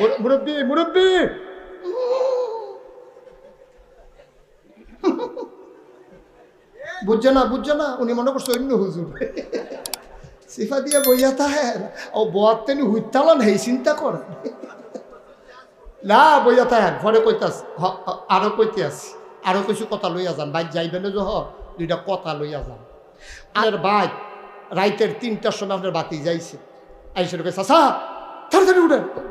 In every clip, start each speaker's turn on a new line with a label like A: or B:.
A: মুর- মুরব্বি মুরব্বি! বুঝছে না বুঝছে না, উনি মনে করছে অন্য হুজুর। সিফা দিয়ে বইয়া তাহের, ও বয়ার তেনি হুইতালান হেই, চিন্তা করে না, বইয়া তাহের, ঘরে কইতাস আরও কইতে আছি। আরও কিছু কথা লইয়া যান বাইক যাইবেন যে হ দুইটা কথা লইয়া যান। আর বাইক রাইতের তিনটার সময় আপনার বাতি যাইছে। আইসে ঢুকে চাষা তাড়াতাড়ি উঠেন।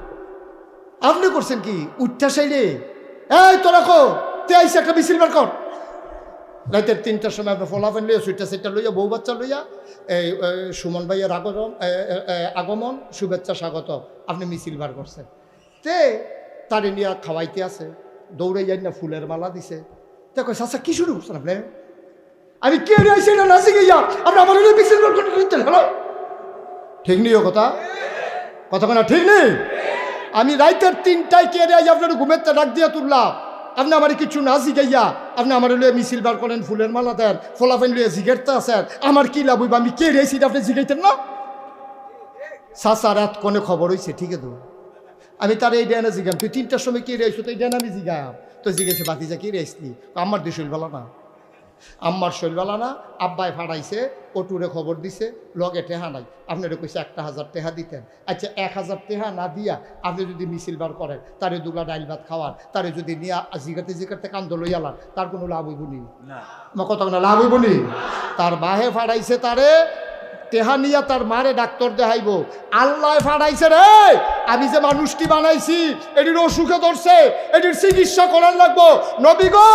A: আপনি করছেন কি? উঠটা সাইডে। এই, তো রাখো। তে আইসে একটা মিছিল বার কর। রাতের তিনটার সময় আপনার ফলাফেন লইয়া সুইটা সেটা লইয়া, বউ বাচ্চা লইয়া, এই সুমন ভাইয়ের আগমন আগমন, শুভেচ্ছা, স্বাগত। আপনি মিছিল বার করছেন। তে তারে নিয়ে খাওয়াইতে আছে। দৌড়ে যাই না ফুলের মালা দিছে। তে কয়, চাচা, কি শুরু করছেন আপনি? আমি কে রয়েছি এটা নাচি গিয়া আপনি আমার মিছিল বার করতে হ্যালো? ঠিক নেই ও কথা? কথা কোনো ঠিক নেই? আমি রাইতের তিনটায় কে রে আপনার ঘুমের তে ডাক দিয়ে তুললাম আপনি আমার কিছু না জিগাইয়া, আপনি আমার লইয়া মিছিল বার করেন, ফুলের মালা দেন ফলাফেন লইয়া জিগেরতে আছেন। আমার কি লাভ হইব? আমি কে রেছি আপনি জিগাইতেন না? সাসা রাত কোনে খবর হইছে, ঠিক আছে? আমি তার এই ডেনা জিগাম। তুই তিনটার সময় কে রেছো তো এই ডেনা আমি জিগাম। তো জিগেছে বাতিজা কে রেসলি আমার দিয়ে শৈলবেলা না। আম্মার শৈলবেলা না আব্বাই ফাড়াইছে অটুরে খবর দিছে লগে টেহা নাই। আপনারে কইছে একটা হাজার টেহা দিতেন। আচ্ছা এক হাজার টেহা না দিয়া আপনি যদি মিছিল বার করেন তারে দুলা ডাইল ভাত খাওয়ার তারে যদি নিয়ে জিগাতে জিগাতে কান্দ লইয়ালার তার কোনো লাভ হইব নি।
B: না।
A: কত না লাভ হইব নি? তার বাহে ফাড়াইছে তারে টেহা নিয়া তার মারে ডাক্তার দেখাইব। আল্লাহ ফাড়াইছে রে। আমি যে মানুষটি বানাইছি এটির অসুখে ধরছে এটির চিকিৎসা করার লাগবো। নবী গো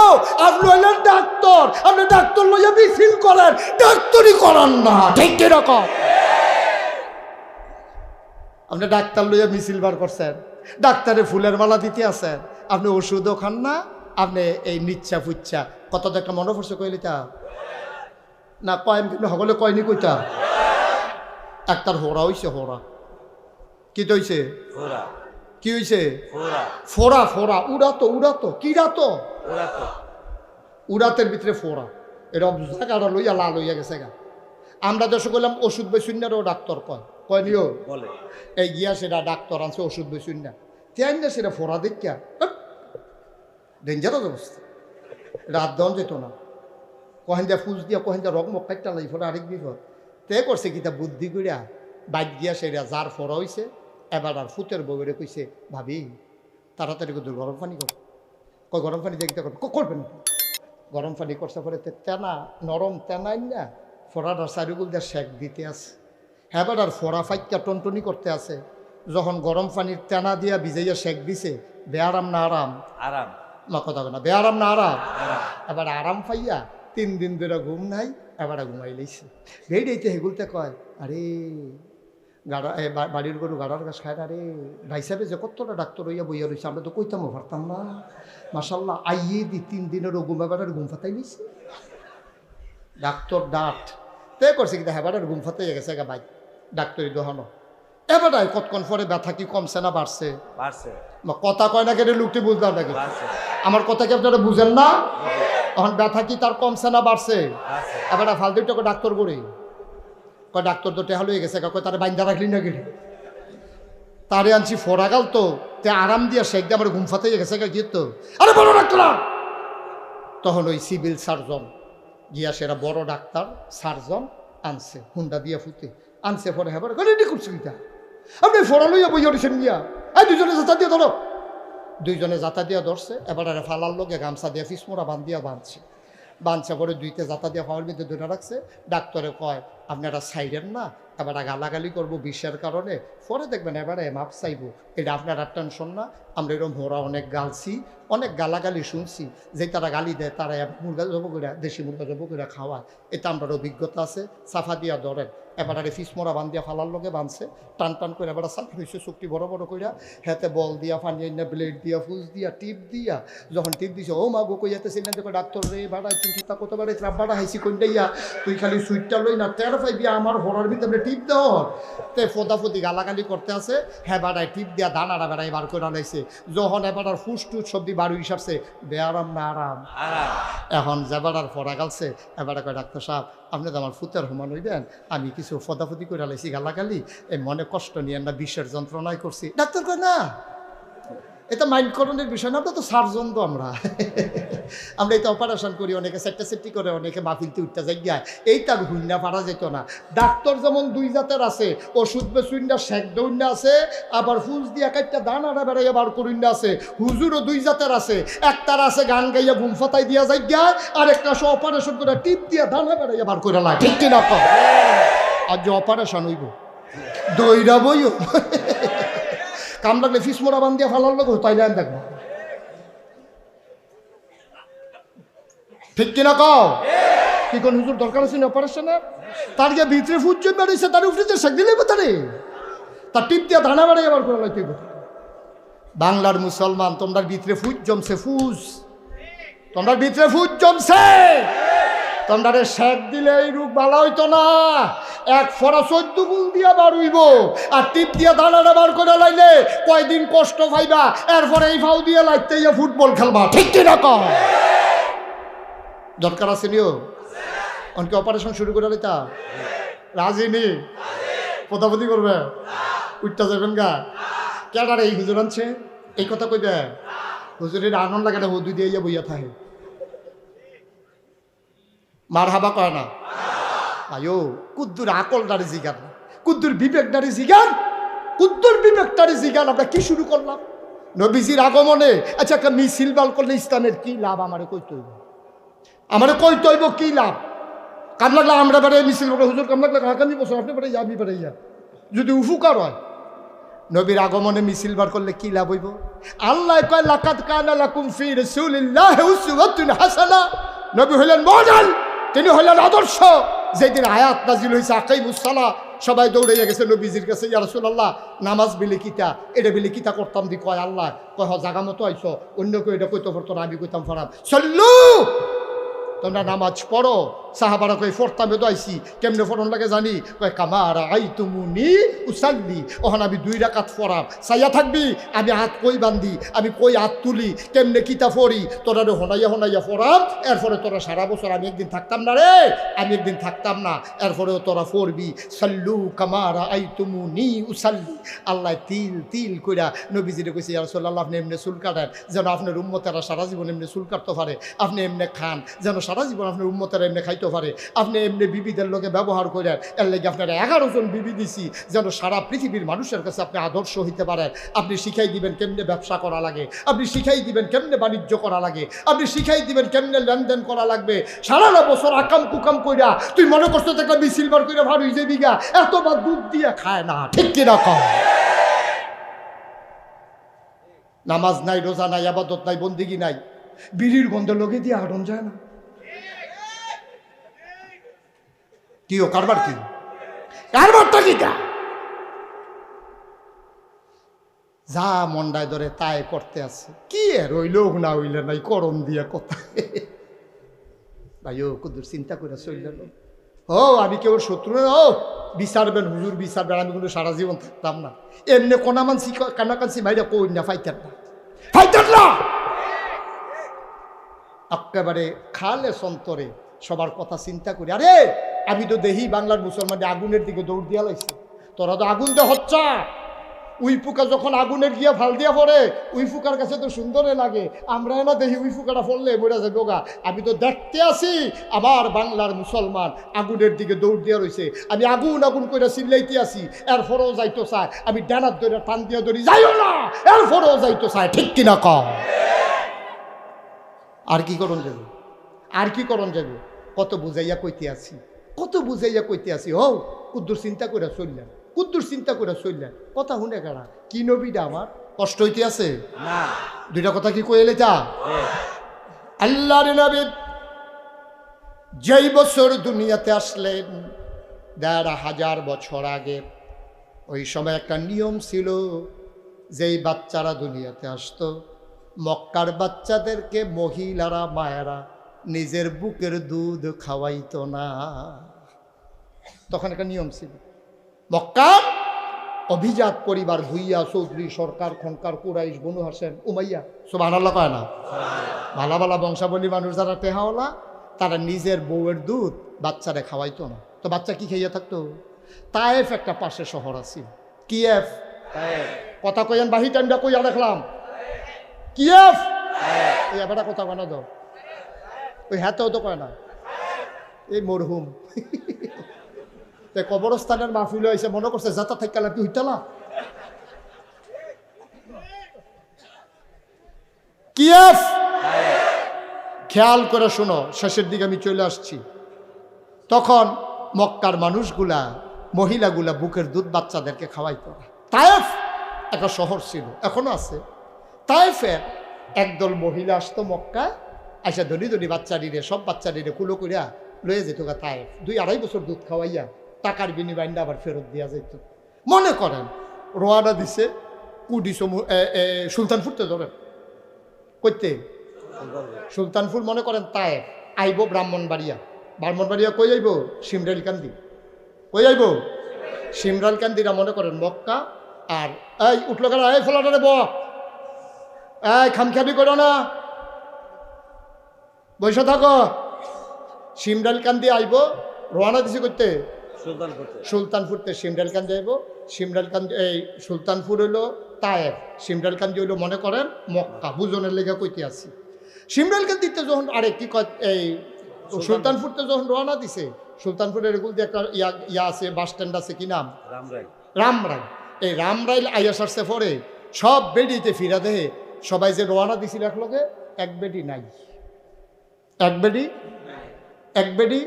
A: আপনি হইলেন ডাক্তার। আপনি ডাক্তার লইয়া মিছিল করেন। ডাক্তারই করান না। ঠিক কীরকম? আপনি ডাক্তার লইয়া মিছিল বার করছেন। ডাক্তারে ফুলের মালা দিতে আছেন। আপনি ওষুধও খান না আপনি এই নিচ্ছা ফুচ্ছা। কত তো একটা মনে পড়ছে কইলি তা? না কয় কিন্তু সকলে কয়নি কইতা? একটার হোরা হইছে হোরা কি তো হইছে কি হইছে
B: ফোরা
A: ফোরা উড়াতো উড়াতো কিরাতো উড়াতের ভিতরে ফোরা এরকম জায়গাটা লইয়া লাল হইয়া গেছে গা আমরা দেশে কইলাম ওষুধ বৈশূন্যেরও ডাক্তার কয় কয় নিও
B: বলে
A: এই গিয়া সেটা ডাক্তার আনছে ওষুধ বৈশুন না তেন না সেটা ফোরা দেখিয়া ডেঞ্জারাস অবস্থা রাত দন যেত না কহেন দিয়া ফুজ দিয়া কহেন দিয়া রক মক কাটটা লাই ফোরা আরেক বিপদ তে করছে কিতা বুদ্ধি করিয়া বাইক গিয়া সেটা যার ফোরা হইছে এবার আর ফুতের বউরে কইছে ভাবি তাড়াতাড়ি করে গরম পানি কর কয় গরম পানি দেখতে কর ক- করবেন। গরম পানি করছে পরে তে তেনা নরম তেনাই না ফোড়াটা চারিগুল দিয়ে শেক দিতে আছে। হ্যাঁ আর ফোড়া ফাইকা টনটনি করতে আছে। যখন গরম পানির তেনা দিয়া ভিজাইয়া শেক দিছে বেয়ারাম না আরাম
B: আরাম
A: না কথা না বেয়ারাম না আরাম
B: আরাম
A: এবার আরাম পাইয়া তিন দিন ধরে ঘুম নাই এবার ঘুমাই লইছে। ভেড়িতে হেগুলতে কয় আরে গাড়া বাড়ির গরু গাড়ার গাছ খায় না রে। ভাই সাহেব যে কতটা ডাক্তার হইয়া বইয়া রয়েছে আমরা তো কইতামও পারতাম না। মাসাল্লাহ আইয়ে দি তিন দিনেরও ঘুম এবার ঘুম ফাতাই লইছে। ডাক্তার ডাট তে করছে কিন্তু হেবার ঘুম ফাতাই গেছে গা ভাই ডাক্তারি দোহানো। এবার কতক্ষণ পরে ব্যথা কি কমছে না বাড়ছে?
B: বাড়ছে।
A: কথা কয় না কেটে লুকটি বুঝলাম নাকি আমার কথা কি আপনারা বুঝেন না? এখন ব্যথা কি তার কমছে না বাড়ছে? এবার ফালতু টাকা ডাক্তার করি কয় ডাক্তার তো টেহাল হয়ে গেছে কয় তারা বাইন্দা রাখলি না গেলে তারে আনছি ফোরাগাল তো তে আরাম দিয়া শেখ দিয়ে আমার ঘুম ফাতে গেছে গিয়ে তো। আরে বড় ডাক্তার! তখন ওই সিভিল সার্জন গিয়া সেরা বড় ডাক্তার সার্জন আনছে হুন্ডা দিয়া ফুতে আনছে পরে হ্যাঁ রেডি করছি আপনি ফোরা লইয়া বই অডিশন গিয়া। এই দুজনে দিয়ে ধরো। দুইজনে জাতা দিয়া ধরছে, এবার আরে ফালার লোকে গামছা দিয়া ফিসমোড়া বান্ধিয়া বাঁধছে। বাঁধছে পরে দুইতে জাতা দিয়া ফাওয়ার মধ্যে ধরে রাখছে। ডাক্তারে কয়, আপনারা সাইডেন না এবার গালাগালি করব বিশ্বের কারণে। পরে দেখবেন এবারে মাপ চাইব। এটা আপনারা টেনশন না, আমরা এরকম হোরা অনেক গালছি, অনেক গালাগালি শুনছি, যে তারা গালি দেয়, তারা মুরগা জব করে দেশি মুরগা জব করে খাওয়ায়। এটা আমরা অভিজ্ঞতা আছে সাফা দিয়া ধরেন। এবার আরে ফিসমোড়া বান্ধিয়া ফালার লগে বাঁধছে টান টান করে এবার সাফা হয়েছে চুক্তি বড় বড় কইরা। হেতে বল দিয়া ফানি না ব্লেড দিয়া ফুজ দিয়া, টিপ দিয়া, যখন টিপ দিছে, ও মা গো কইয়াতেছিল না দেখো, ডাক্তার রে ভাড়া চিন্তা কত ট্রাপ ভাড়া হাইছি কোন দিয়া তুই খালি সুইটটা লই না টের পাইবি, আমার হরার ভিতরে টিপ দেওয়ার তে ফোদাফুদি গালাগালি করতে আছে হ্যাঁ বাড়ায় টিপ দিয়া দানাটা বেড়াই বার করে লাইছে। যখন এবার আর সবজি বাড়ি হিসাবছে বেআরাম না আরাম। এখন যাবার আর ফরা গালছে এবার কয় ডাক্তার সাহেব আপনি তো আমার ফুতের সমান হইবেন আমি কিছু ফোদাফুদি করে লাইছি গালাগালি এই মনে কষ্ট নিয়ে আমরা বিশ্বের যন্ত্রণায় করছি। ডাক্তার কয় না। এটা মাইন্ডকরণের বিষয় না, আমরা তো সার্জন তো আমরা। আমরা এটা অপারেশন করি, অনেকে সেটটা সেটটি করে, অনেকে মাহফিলতে উঠতে যাই গিয়া। এই তার হুইন্না পারা যেত না। ডাক্তার যেমন দুই জাতের আছে, ওষুধ বেসুইন্না শেখ দৌন্না আছে, আবার ফুস দিয়া কাইটটা দানাটা বেড়াইয়া বার করিন্না আছে। হুজুরও দুই জাতের আছে একটার আছে গান গাইয়া বুম ফাতাই দিয়া যাই গিয়া, আর একটা সে অপারেশন করে টিপ দিয়া দানা বেড়াইয়া বার করে লাগে ঠিক কিনা আর যে অপারেশন হইব, দইরা বইও। কাম লাগলে ফিস মোড়া বান দিয়া ফালার লোক তাইলে আমি দেখব। ঠিক কিনা কও? কি কোন হুজুর দরকার আছে অপারেশনের তার যে ভিতরে ফুট জন্য বেড়েছে তার উপরে যে শেখ দিলে তারে? তার টিপ দিয়া ধানা বেড়ে আবার করে লাগতে বাংলার মুসলমান, তোমরার ভিতরে ফুট জমছে, ফুস। তোমরার ভিতরে ফুট জমছে। তোমরারে শেখ দিলে এই রূপ ভালো হইতো না। এক ফরা চোদ্দ গুল দিয়া বার হইব, আর টিপ দিয়া দানাটা বার করে লাইলে কয়দিন কষ্ট পাইবা, এরপরে এই ফাউ দিয়ে লাইতে ইয়া ফুটবল খেলবা। ঠিক কি রকম দরকার আছে নিও? অনকে অপারেশন শুরু করে দিতা? রাজি নি? পদাপতি করবে? উঠতে যাবেন গা? কেডারে এই হুজুর আনছে? এই কথা কইবে? হুজুরের আনন্দ লাগে না, ও দিয়ে ইয়া বইয়া থাকে। মার হাবা কয় না? আয়ো, কুদ্দুর আকলদারি জিগান। কুদ্দুর বিবেকদারি জিগান। কুদ্দুর বিবেকদারি জিগান, আমরা কি শুরু করলাম? নবীজির আগমনে আচ্ছা একটা মিছিল বাল করলে ইসলামের কি লাভ? আমারে কইতে হইব। আমারে কইতে হইব কি লাভ? কাম লাগলে আমরা বেড়ে মিছিল করে হুজুর কাম লাগলে হাকানি বছর আপনি বেড়ে আমি বেড়ে যা যদি উফুকার হয়, নবীর আগমনে মিছিল বার করলে কি লাভ হইব? আল্লাহ কয় লাকাত কানা লাকুম ফি রাসূলিল্লাহি উসওয়াতুন হাসানা। নবী হলেন মডেল তিনি হলেন আদর্শ। যেদিন আয়াত নাজিল হয়েছে আকাই মুসালা সবাই দৌড়াইয়া গেছে, নবীজির কাছে ইয়ারসুল্লাহ নামাজ বিলে কিতা? এটা বিলে কিতা করতাম? দি কয়, আল্লাহ, কয় হ জাগা মতো আইসো অন্য কেউ এটা কইতে পারতো না, আমি কইতাম ফারাম। সল্লু, তোমরা নামাজ পড়ো সাহাবারা কই ফরতামে তো আইসি কেমনে ফরন লাগে জানি? কয় কামার আই তুমুনি উসাল্লি। ওখান আমি দুই রাকাত ফরাম সাইয়া থাকবি? আমি হাত কই বান্ধি আমি কই হাত তুলি? কেমনে কিতা ফরি তোরা রে হনাইয়া হনাইয়া ফরাম এরপরে তোরা সারা বছর আমি একদিন থাকতাম না রে। আমি একদিন থাকতাম না। এরপরেও তোরা ফরবি সাল্লু কামার আই তুমুনি উসাল্লি। আল্লাহ তিল তিল কইরা নবীজিরে কইছে, ইয়া রাসূলুল্লাহ, আপনি এমনি চুল কাটেন যেন আপনার উম্মতেরা সারা জীবন এমনি চুল কাটতে পারে। আপনি এমনি খান যেন সারা জীবন আপনার উম্মতেরা এমনি খাইতে পারে। আপনি এমনি বিবিদের লোকে ব্যবহার করেন, এর লেগে আপনার এগারো জন বিবি দিছি, যেন সারা পৃথিবীর মানুষের কাছে আপনি আদর্শ হইতে পারেন। আপনি শিখাই দিবেন কেমনে ব্যবসা করা লাগে, আপনি শিখাই দিবেন কেমনে বাণিজ্য করা লাগে, আপনি শিখাই দিবেন কেমনে লেনদেন করা লাগবে। সারাটা বছর আকাম কুকাম কইরা তুই মনে করছ একটা মিছিল বার কইরা ভার হইছে বিঘা এতবার দুধ দিয়ে খায় না, ঠিক কিনা কম নামাজ নাই, রোজা নাই, আবাদত নাই, বন্দিগি নাই। বিড়ির গন্ধ লোকে দিয়ে আড়ন যায় না। কি ও কারবার কি? কারবারটা কি তা যা মন্ডায় ধরে তাই করতে আছে। কি এর হইল না হইলে নাই করম দিয়া কথা। ভাই ও কুদুর চিন্তা করে চলল। ও আমি কেউ শত্রু? না ও বিচারবেন হুজুর বিচারবেন আমি কিন্তু সারা জীবন থাকতাম না। এমনি কোনামানসি কানাকানসি ভাইরা কই না ফাইতার না। ফাইতার না! একেবারে খালে সন্তরে সবার কথা চিন্তা করি। আরে আমি তো দেখি বাংলার মুসলমানদের আগুনের দিকে দৌড় দিয়া লাইছি। তোরা তো আগুন দিয়ে হচ্ছা। উই ফুকা যখন আগুনের গিয়া ফাল দিয়া পড়ে, উই ফুকার কাছে তো সুন্দরে লাগে। আমরা না দেখি উই ফুকাটা পড়লে মরে যাবে গা। আমি তো দেখতে আসি আবার বাংলার মুসলমান আগুনের দিকে দৌড় দিয়া রয়েছে আমি আগুন আগুন করে চিল্লাইতে আসি এরপরেও যাইতো চাই আমি ডানার ধরে টান দিয়া ধরি, যাইও না! এরপরেও যাইতো চাই ঠিক কিনা কম আর কি করণ যাবে আর কি করণ যাবে কত বুঝাইয়া কইতে আছি। কত বুঝাইয়া কইতে আছি হও কুদ্দুর চিন্তা করে চললেন কুদ্দুর চিন্তা করে চললেন কথা শুনে কারা? কি নবীটা আমার? কষ্ট হইতে আছে
B: না।
A: দুইটা কথা কি কইলে তা আল্লাহর নবী যেই বছর দুনিয়াতে আসলেন দেড় হাজার বছর আগে ওই সময় একটা নিয়ম ছিল যেই বাচ্চারা দুনিয়াতে আসতো মক্কার বাচ্চাদেরকে মহিলারা মায়েরা নিজের বুকের দুধ খাওয়াইতো না। তখন একটা নিয়ম ছিল। মক্কার অভিজাত পরিবার ভুইয়া চৌধুরী সরকার খনকার কুরাইশ বনু হাসেন উমাইয়া সব আনাল্লা কয় না? ভালা ভালা বংশাবলী মানুষ যারা টেহাওয়ালা তারা নিজের বউয়ের দুধ বাচ্চারে খাওয়াইতো না। তো বাচ্চা কি খাইয়া থাকতো? তায়েফ একটা পাশে শহর আছে। কিয়েফ? কথা কইয়ান বাহি টাইমটা কইয়া দেখলাম। কিয়েফ? এই এবারটা কথা বানা দাও। ওই হ্যাতেও তো কয় না। এই মরহুম। কবরস্থানের মাহফিল হয়েছে মনে করছে যাতা থাকালা তুই হইতালা খেয়াল করে শোনো, শেষের দিকে আমি চলে আসছি। তখন মক্কার মানুষগুলা, মহিলাগুলা বুকের দুধ বাচ্চাদেরকে খাওয়াইতো। তায়েফ একটা শহর ছিল, এখনও আছে। তায়েফের একদল মহিলা আসতো মক্কা আইসা ধনী ধনী বাচ্চা বাচ্চারিরে সব বাচ্চা বাচ্চারিরে কুলো করিয়া লয়ে যেত গা তাই। দুই আড়াই বছর দুধ খাওয়াইয়া টাকার বিনিময় আবার ফেরত দেওয়া যেত মনে করেন, রোয়ানা দিছে, কুডি সমু সুলতানপুরতে ধরেন। করতে সুলতানপুর মনে করেন তায়েফ, আইব ব্রাহ্মণবাড়িয়া। ব্রাহ্মণবাড়িয়া কই আইব? সিমরাইল কান্দি কই আইব? সিমরাইল কান্দিরা মনে করেন মক্কা। আর, এই, উঠল কেন এই, ফলাটারে ব এই খামখাবি করো না। বসে থাকো। সিমরাইল কান্দি আইব। রওনা দিছে করতে?
B: সুলতান করতে
A: সুলতানপুরতে সিমরাইল কান্দি আইব। সিমরাইল কান্দি এই সুলতানপুর হইল তায়েফ সিমরাইল কান্দি হইল মনে করেন মক্কা। বুজনের লেগে কইতে আছি। সিমরাইল কান্দিতে যখন আরে কি কয় এই সুলতানপুরতে যখন রওনা দিছে সুলতানপুরের এগুলো দিয়ে একটা ইয়া ইয়া আছে বাস স্ট্যান্ড আছে কি নাম?
B: রামরাই।
A: রামরাই। এই রামরাইল আইয়া সারছে পরে সব বেডিতে ফিরা দেহে। সবাই যে রওনা দিছিল একলগে এক বেডি নাই। এক বেডি? এক বেডি?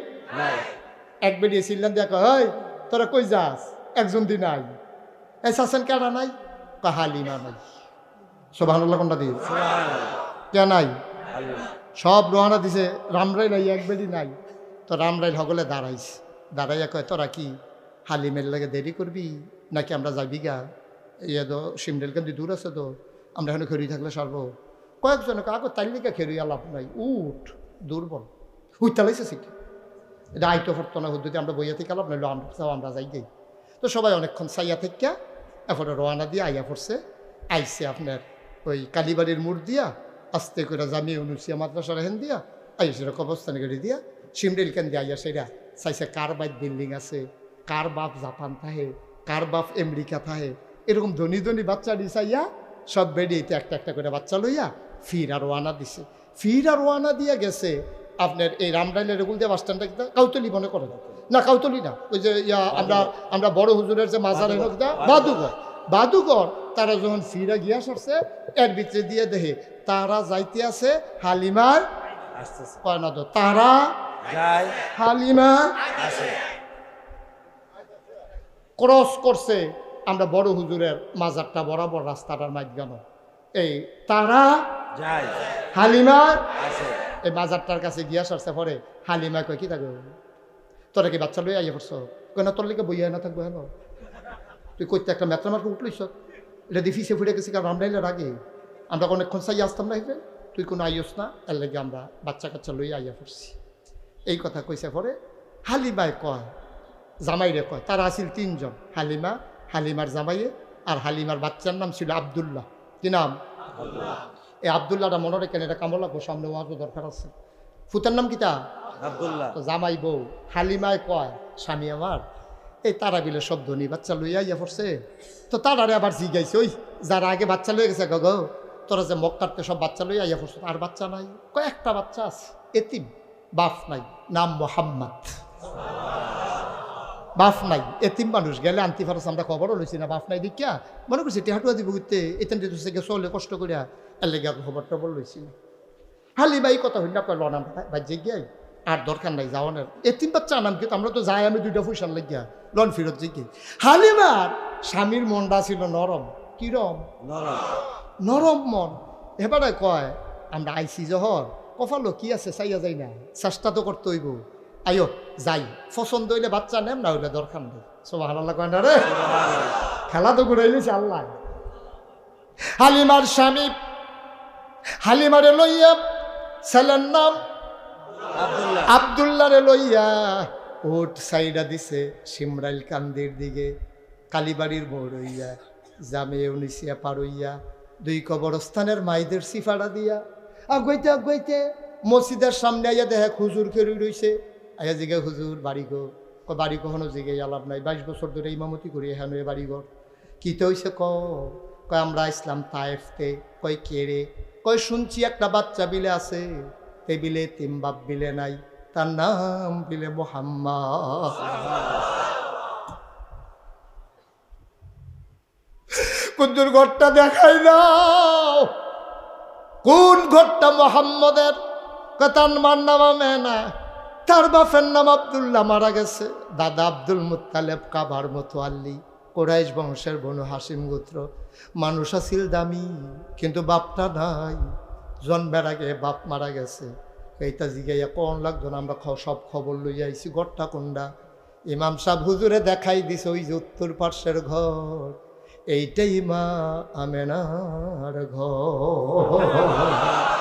A: এক বেরিয়ে ছিলেন দেখো হয় তোরা কই যাস? একজন দিন নাই। এই শাসন কেনা নাই? কাহালিমা নাই। সোভানুল্লাহ কোনটা দিয়ে কে নাই সব রওনা দিছে রামরাইল নাই এক বেরি নাই। তো রামরাইল সকলে দাঁড়াইছে দাঁড়াইয়া কয় তোরা কি হালিমের লাগে দেরি করবি? নাকি আমরা যাবি গা? ইয়ে তো সিমডেল কেন্দ্র দূর আছে তো। আমরা এখানে খেরি থাকলে সারবো। কয়েকজনে কাকো তাইলিকা খেরি লাভ নাই। উঠ। দুর্বল। হুইতালাইছে শিখে এটা আইটো পারতো না, হুদ্দুতে আমরা বইয়া থেকে লাভ নাইলো আমরা আমরা যাই গেই তো সবাই অনেকক্ষণ সাইয়া থেকে এরপরে রওনা দিয়ে আইয়া পড়ছে। আইসে আপনার ওই কালীবাড়ির মোড় দিয়া, আস্তে করে জামিয়ে অনুসিয়া মাদ্রাসার হেন দিয়া আইসে কবস্থান গাড়ি দিয়া সিমডেল কেন দিয়ে আইয়া সেরা চাইছে, কার বাইক বিল্ডিং আছে? কার বাপ জাপান থাহে? কার বাপ আমেরিকা থাহে? এরকম ধনী ধনী বাচ্চা দিছাইয়া সব বেরিয়েতে একটা একটা করে বাচ্চা লইয়া ফির আর ওয়ানা দিছে। ফির আর ওয়ানা দিয়া গেছে আপনার এই রামরাইলের রেগুল দিয়ে বাস স্ট্যান্ডটা কাউতলি মনে করেন না কাউতলি না ওই যে ইয়া আমরা আমরা বড় হুজুরের যে মাজার বাদুঘর বাদুঘর তারা যখন ফিরা গিয়া সরছে এর ভিতরে দিয়ে দেহে তারা যাইতে আছে হালিমার কয় না তো তারা
B: যায়
A: হালিমা ক্রস করছে। আমরা বড় হুজুরের মাজারটা বরাবর রাস্তাটার মাঝখানে। এই তারা হালিমা? এই মাজারটার কাছে গিয়া সারছে পরে হালিমা কয় কি থাকবে তোরা কি বাচ্চা লই আইয়া পড়ছ? কয় না তোর লিগে বইয়া না থাকব হেন তুই কইতে একটা মেত্রা মার্কে উঠলিস এটা দিয়ে ফিসে ফুটে গেছি কারণ রামলাইলের আগে আমরা অনেকক্ষণ চাই আসতাম না হিসেবে তুই কোনো আইস না এর লেগে আমরা বাচ্চা কাচ্চা লই আইয়া পড়ছি। এই কথা কইছে পরে হালিমায় কয় জামাইরে কয় তারা আছিল তিনজন হালিমা হালিমার জামাইয়ে আর হালিমার বাচ্চার নাম ছিল আবদুল্লাহ। কি নাম? এই আবদুল্লাহটা মনে রেখেন এটা কামল লাগবো সামনে ওয়াজও দরকার আছে। ফুতার নাম কিতা?
B: আব্দুল্লাহ।
A: তো জামাই বউ। হালিমায় কয় স্বামী আমার এই তারা বিলে সব ধনী বাচ্চা লইয়া ইয়া পড়ছে। তো তারারে আবার জিগাইছে ওই যারা আগে বাচ্চা লয়ে গেছে গগ তোরা যে মক্কারতে সব বাচ্চা লইয়া ইয়া পড়ছে আর বাচ্চা নাই? কয়েকটা বাচ্চা আছে এতিম বাপ নাই নাম মোহাম্মদ। বাপ নাই। এতিম মানুষ গেলে আনতি ফারস আমরা খবরও লইছি না বাফ নাই দেখিয়া মনে করছি টেহাটুয়া দিব ঘুরতে এতেন থেকে চলে কষ্ট করিয়া এর লেগে আর খবর টবর লইছি না। হালি ভাই কথা হইনা কয় লনাম বাজ্যে গিয়াই আর দরকার নাই যাওয়ানের এতিম বাচ্চা আনাম কিন্তু আমরা তো যাই আমি দুইটা পয়সা লাগিয়া লন ফিরত জিগে হালিমার স্বামীর মনটা ছিল নরম। কিরম?
B: নরম।
A: নরম মন। এবারে কয় আমরা আইসি জহর। কফালো কি আছে চাইয়া যাই না। চেষ্টা তো করতে হইব। আইও যাই। পছন্দ হইলে বাচ্চা নেম না হইলে দরকার নেই। সব হাল্লা কয় না রে? খেলা তো ঘুরাইলিছে আল্লাহ। হালিমার স্বামী হালিমারে লইয়া ছেলের নাম আবদুল্লারে লইয়া ওট সাইডা দিছে সিমরাইল কান্দির দিকে। কালীবাড়ির বড়ইয়া জামে উনিশিয়া পারইয়া দুই কবরস্থানের মাইদের সিফাড়া দিয়া। আগুইতে আগুইতে মসজিদের সামনে আইয়া দেখে হুজুর খেরুই রইছে। আইয়া জিগে, হুজুর, বাড়ি গো। বাড়ি কখনো জিগে আলাপ নাই। বাইশ বছর ধরে ইমামতি করি হেন বাড়ি ঘর। কিতে হইছে ক কয়, আমরা ইসলাম তায়েফতে। কয়, কে রে? ক কই শুনছি একটা বাচ্চা বিলে আছে। টেবিলে তিন বাপ বিলে নাই। তার নাম বিলে মোহাম্মদ। কুদ্দুর ঘরটা দেখাই দাও। কোন ঘরটা মোহাম্মদের? কথার মার নাম না তার বাপের নাম আবদুল্লাহ মারা গেছে। দাদা আব্দুল মুত্তালেব কাবার মতো আল্লি। কোরাইশ বংশের বনু হাসিম গোত্র। মানুষ আছিল দামি, কিন্তু বাপটা নাই। জন্মের আগে বাপ মারা গেছে। এইটা জিগাইয়া কোন লাগতো না, আমরা সব খবর লই আইছি, ঘরটা কোনটা ইমাম সাহেব হুজুরে দেখাই দিছে, ওই যে উত্তর পার্শ্বের ঘর। এইটাই মা আমেনার ঘর।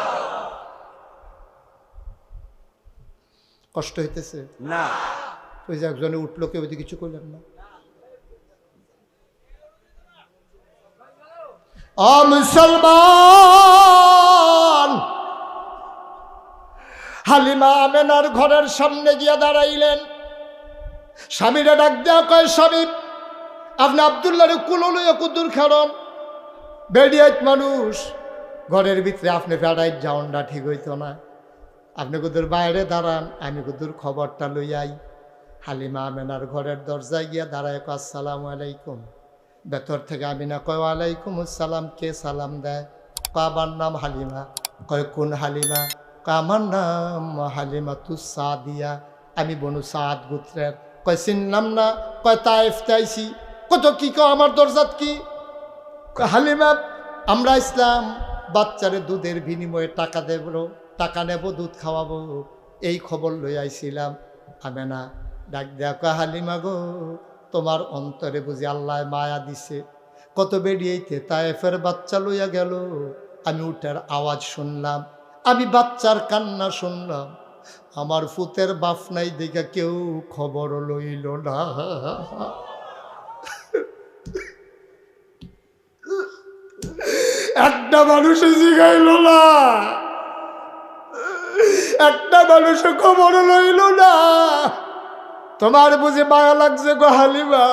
A: কষ্ট হইতেছে।
B: না।
A: ওই যে একজনে উঠল কেউ কিছু করলেন না। মুসলমান! হালিমা আমেনার ঘরের সামনে গিয়া দাঁড়াইলেন। স্বামীরা ডাক দেওয়া কয় স্বামী আপনি আবদুল্লাহ কুলো কুদ্দুর খেলন বেডিয়াত মানুষ ঘরের ভিতরে আপনি বেড়াইত যাওনটা ঠিক হইতো না। আপনি কুদুর বাইরে দাঁড়ান, আমি কুদুর খবরটা লইয়াই হালিমা আমেনার ঘরের দরজায় গিয়া দাঁড়ায় কয়, আসসালাম আলাইকুম। ভেতর থেকে আমি না কয়, ওয়ালাইকুম আসসালাম, কে সালাম দেয়? কয়, আমার নাম হালিমা। কয়, কোন হালিমা? কয়, আমার নাম হালিমা তু সাদিয়া। আমি বনু সাদ গুত্রের। কয় চিনলাম না? কয় তাইফ তাইছি কত কি কয় আমার দরজাত কি? হালিমা, আমরা ইসলাম বাচ্চারে দুধের বিনিময়ে টাকা দেব। টাকা নেব, দুধ খাওয়াবো। এই খবর লই আইছিলাম। আমি না ডাক কয়, হালিমা গো, তোমার অন্তরে বুঝি আল্লাহ মায়া দিছে। কত বেরিয়েইতে তায়েফের বাচ্চা লইয়া গেল। আমি উঠার আওয়াজ শুনলাম। আমি বাচ্চার কান্না শুনলাম। আমার ফুতের বাপ নাই দেখে কেউ খবর লইল না। একটা মানুষে জিগাইল না। একটা মানুষে খবর লইল না। তোমার বুঝি মায়া লাগছে গো হালিমা।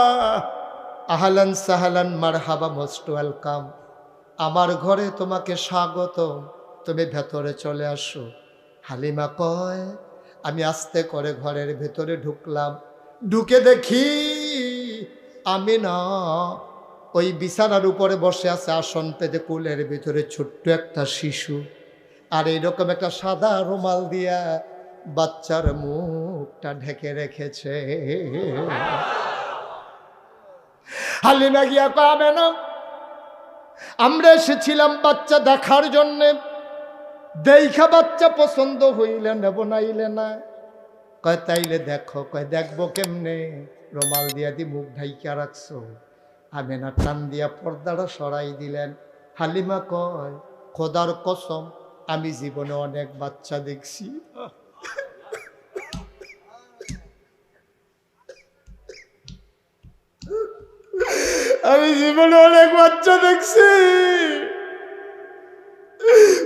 A: আহালান সাহালান মার হাবা মোস্ট ওয়েলকাম। আমার ঘরে তোমাকে স্বাগত। তুমি ভেতরে চলে আসো। হালিমা কয়, আমি আস্তে করে ঘরের ভেতরে ঢুকলাম। ঢুকে দেখি আমি না ওই বিছানার উপরে বসে আছে আসন পেতে কুলের ভিতরে ছোট্ট একটা শিশু। আর এইরকম একটা সাদা রুমাল দিয়া বাচ্চার মুখটা ঢেকে রেখেছে। হালিমা গিয়া পাবে না, আমরা এসেছিলাম বাচ্চা দেখার জন্যে। দেখা বাচ্চা পছন্দ হইলে নেব নাইলে না। কয়, তাইলে দেখো, কয়, দেখব কেমনে? রুমাল দিয়া দি মুখ ঢাইকা রাখছো। আমেনা টান দিয়া পর্দাটা সরাই দিলেন। হালিমা কয়, খোদার কসম আমি জীবনে অনেক বাচ্চা দেখছি। আমি জীবনে অনেক বাচ্চা দেখছি।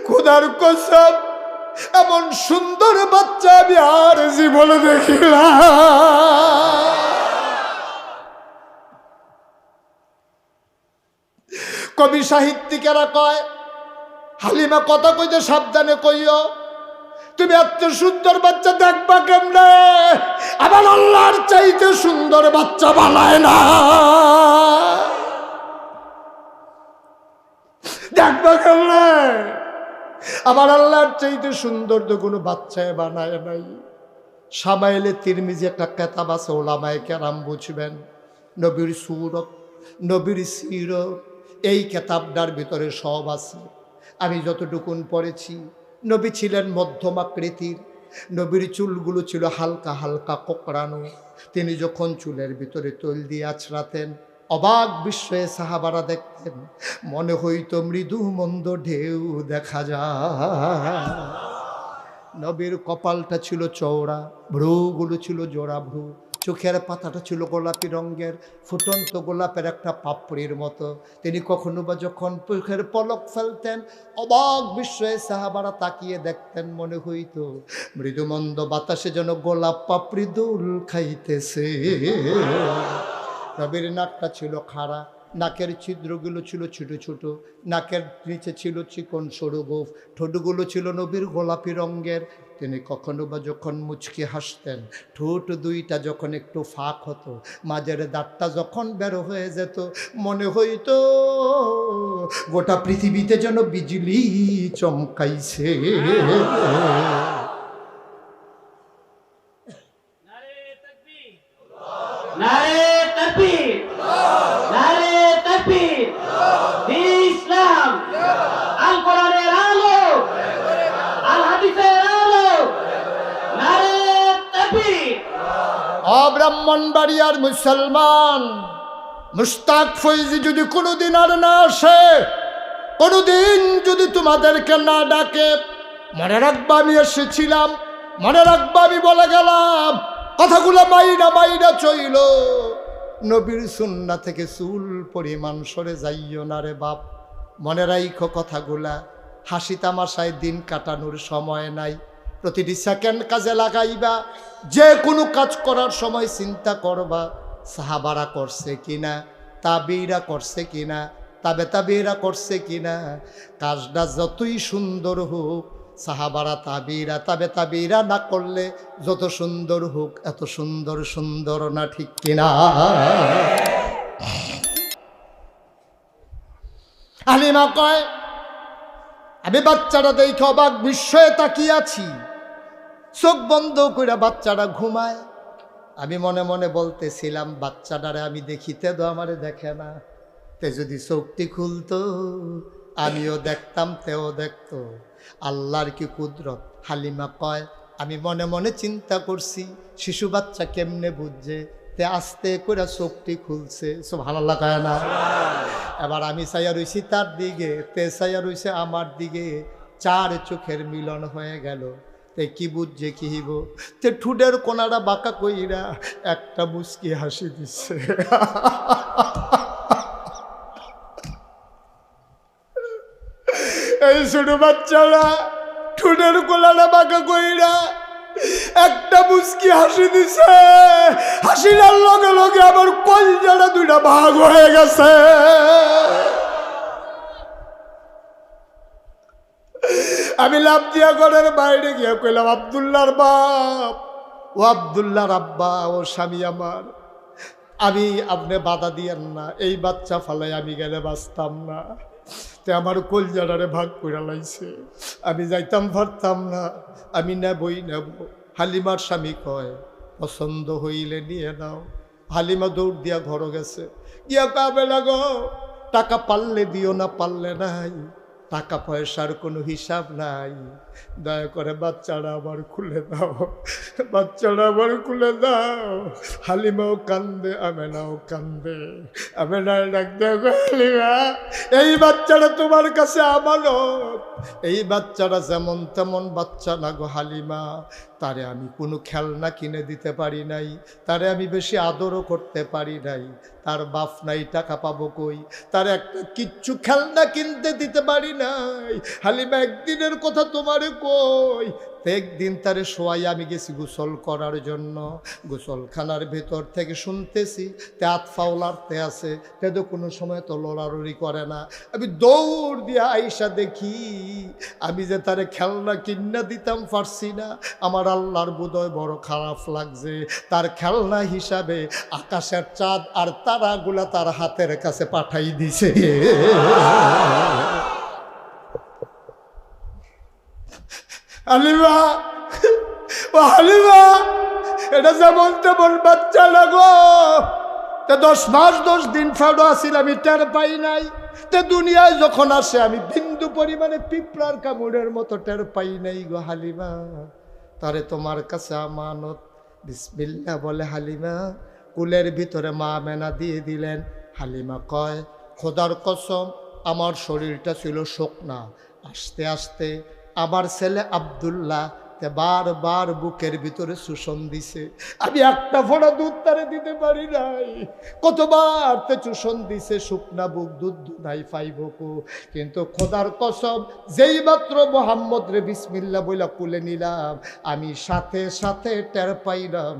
A: খোদার কসম, এমন সুন্দর বাচ্চা আমি আর জীবনে দেখিলাম কবি সাহিত্যিকেরা কয় হালিমা কথা কইতে সাবধানে কইও। তুমি এত সুন্দর বাচ্চা দেখবা কেমনে? আবার আল্লাহর চাইতে সুন্দর বাচ্চা বানায় না। দেখবা কেমনে? আবার আল্লাহর চাইতে সুন্দর তো কোনো বাচ্চায় বানায় নাই। সামাইলে তিরমিজি একটা কেতাব আছে, ওলামায় কেরাম বুঝবেন। নবীর সুরত, নবীর সিরত, এই কেতাবটার ভিতরে সব আছে। আমি যতটুকুন পড়েছি, নবী ছিলেন মধ্যম আকৃতির। নবীর চুলগুলো ছিল হালকা হালকা কোকড়ানো। তিনি যখন চুলের ভিতরে তৈল দিয়ে আছড়াতেন, অবাক বিশ্বে সাহাবারা দেখতেন, মনে হইতো মৃদু মন্দ ঢেউ দেখা যায়। নবীর কপালটা ছিল চওড়া, ভ্রুগুলো ছিল জোড়া ভ্রু। চোখের পাতাটা ছিল গোলাপি রঙের, ফুটন্ত গোলাপের একটা পাপড়ির মতো। তিনি কখনো বা যখন চোখের পলক ফেলতেন, অবাক বিস্ময়ে সাহাবারা তাকিয়ে দেখতেন মনে হইত, মৃদুমন্দ বাতাসে যেন গোলাপ পাপড়ি দোল খাইতেছে। নবীর নাকটা ছিল খাড়া, নাকের ছিদ্রগুলো ছিল ছোট ছোট, নাকের নিচে ছিল চিকন সরু গোফ, ঠোঁটগুলো ছিল নবীর গোলাপি রঙের তিনি কখনো বা যখন মুচকি হাসতেন, ঠোঁট দুইটা যখন একটু ফাঁক হতো, মাঝের দাঁতটা যখন বের হয়ে যেত, মনে হইতো, গোটা পৃথিবীতে যেন বিজলি চমকাইছে। অব্রাহ্মণবাড়িয়ার মুসলমান। মুস্তাক ফৈজি যদি কোনোদিন আর না আসে, কোনোদিন যদি তোমাদেরকে না ডাকে, মনে রাখবা আমি এসেছিলাম, মনে রাখবা আমি বলে গেলাম, কথাগুলো মাইনা মাইনা চইল। নবীর সুন্না থেকে চুল পরিমাণ সরে যাইও না রে বাপ। মনে রাইখো কথাগুলা হাসি তামাশায় দিন কাটানোর সময় নাই। প্রতিটি সেকেন্ড কাজে লাগাইবা যে কোনো কাজ করার সময় চিন্তা করবা, সাহাবারা করছে কিনা, তাবিরা করছে কিনা, তাবে তাবিরা করছে কিনা, কাজটা যতই সুন্দর হোক, সাহাবারা, তাবিরা, তাবে তাবিরা না করলে যত সুন্দর হোক, এত সুন্দর সুন্দর না ঠিক কিনা। আলিমা কয়, আমি বাচ্চাটা দেখে অবাক, বিস্ময়ে তাকিয়ে আছি। চোখ বন্ধ করে বাচ্চাটা ঘুমায়। আমি মনে মনে বলতেছিলাম, বাচ্চাটারে আমি দেখিতে তো আমারে দেখে না। তে যদি চোখটি খুলতো, আমিও দেখতাম, তেও দেখতো। আল্লাহর কি কুদরত? হালিমা কয়, আমি মনে মনে চিন্তা করছি, শিশু বাচ্চা কেমনে বুঝছে? তে আস্তে করে চোখটি খুলছে। সব ভালো লাগায় না। এবার আমি চাইয়া রইছি তার দিকে, তে চাইয়া রইছে আমার দিকে। চার চোখের মিলন হয়ে গেল। তে কি বুঝছে কি হিব তে ঠুডের কোনারা বাঁকা কইরা একটা মুস্কি হাসি দিচ্ছে এই ছোট বাচ্চারা ঠুডের কোনারা বাঁকা কইরা একটা মুস্কি হাসি দিছে। হাসিলার লগে লগে আমার কলজাটা দুইটা ভাগ হয়ে গেছে। আমি লাভ দিয়া ঘরের বাইরে গিয়ে কইলাম আবদুল্লার বাপ, ও আবদুল্লার আব্বা, ও স্বামী আমার। আমি আপনি বাধা দিয়েন না, এই বাচ্চা ফালাই আমি গেলে বাঁচতাম না। তে আমার কলজাটারে ভাগ করে লাইছে। আমি যাইতাম পারতাম না, আমি নেবই নেব। হালিমার স্বামী কয়, পছন্দ হইলে নিয়ে নাও। হালিমা দৌড় দিয়া ঘর গেছে। গিয়া কাবে লাগো টাকা পারলে দিও না পারলে নাই। টাকা পয়সার কোনো হিসাব নাই। দয়া করে বাচ্চারা আবার খুলে দাও। বাচ্চারা আবার খুলে দাও। হালিমাও কান্দে, আমেনাও কান্দে। আমেনার ডাক দেখো হালিমা। এই বাচ্চাটা তোমার কাছে আমানত। এই বাচ্চাটা যেমন তেমন বাচ্চা না গো হালিমা। তারে আমি কোনো খেলনা কিনে দিতে পারি নাই। তারে আমি বেশি আদরও করতে পারি নাই। তার বাপ নাই, টাকা পাবো কই? তার একটা কিচ্ছু খেলনা কিনতে দিতে পারি নাই। হালিমা, একদিনের কথা তোমারে কই? তো একদিন তারে শোয়াই আমি গেছি গোসল করার জন্য। গোসলখানার ভেতর থেকে শুনতেছি তে হাত ফাউলারতে আছে, তে তো কোনো সময় তো লড়ালড়ি করে না। আমি দৌড় দিয়ে আইসা দেখি, আমি যে তারে খেলনা কিনা দিতাম পারছি না। আমার আল্লাহর বোধয় বড় খারাপ লাগছে। তার খেলনা হিসাবে আকাশের চাঁদ আর তারাগুলা তার হাতের কাছে পাঠাই দিছে। হালিমা ও হালিমা, এটা যেমন তেমন বাচ্চা লাগো তে দশ মাস, দশ দিন ফেরো আসিল, আমি টের পাই নাই। তে দুনিয়ায় যখন আসে, আমি বিন্দু পরিমাণে পিঁপড়ার কামড়ের মতো টের পাই নাই গো হালিমা। তারে তোমার কাছে আমানত। বিসমিল্লা বলে হালিমা, কুলের ভিতরে মা মেনা দিয়ে দিলেন। হালিমা কয়, খোদার কসম, আমার শরীরটা ছিল শুকনা। আস্তে আস্তে আমার ছেলে আবদুল্লাহ তে বারবার বুকের ভিতরে শোষণ দিছে। আমি একটা ফোড়া দুধ তারে দিতে পারি নাই। কতবার তে চুষণ দিছে, শুকনা বুক, দুধ নাই পাইবকু কিন্তু খোদার কসম, যেই মাত্র মোহাম্মদ রে বিসমিল্লা বইলা কুলে নিলাম, আমি সাথে সাথে টের পাইলাম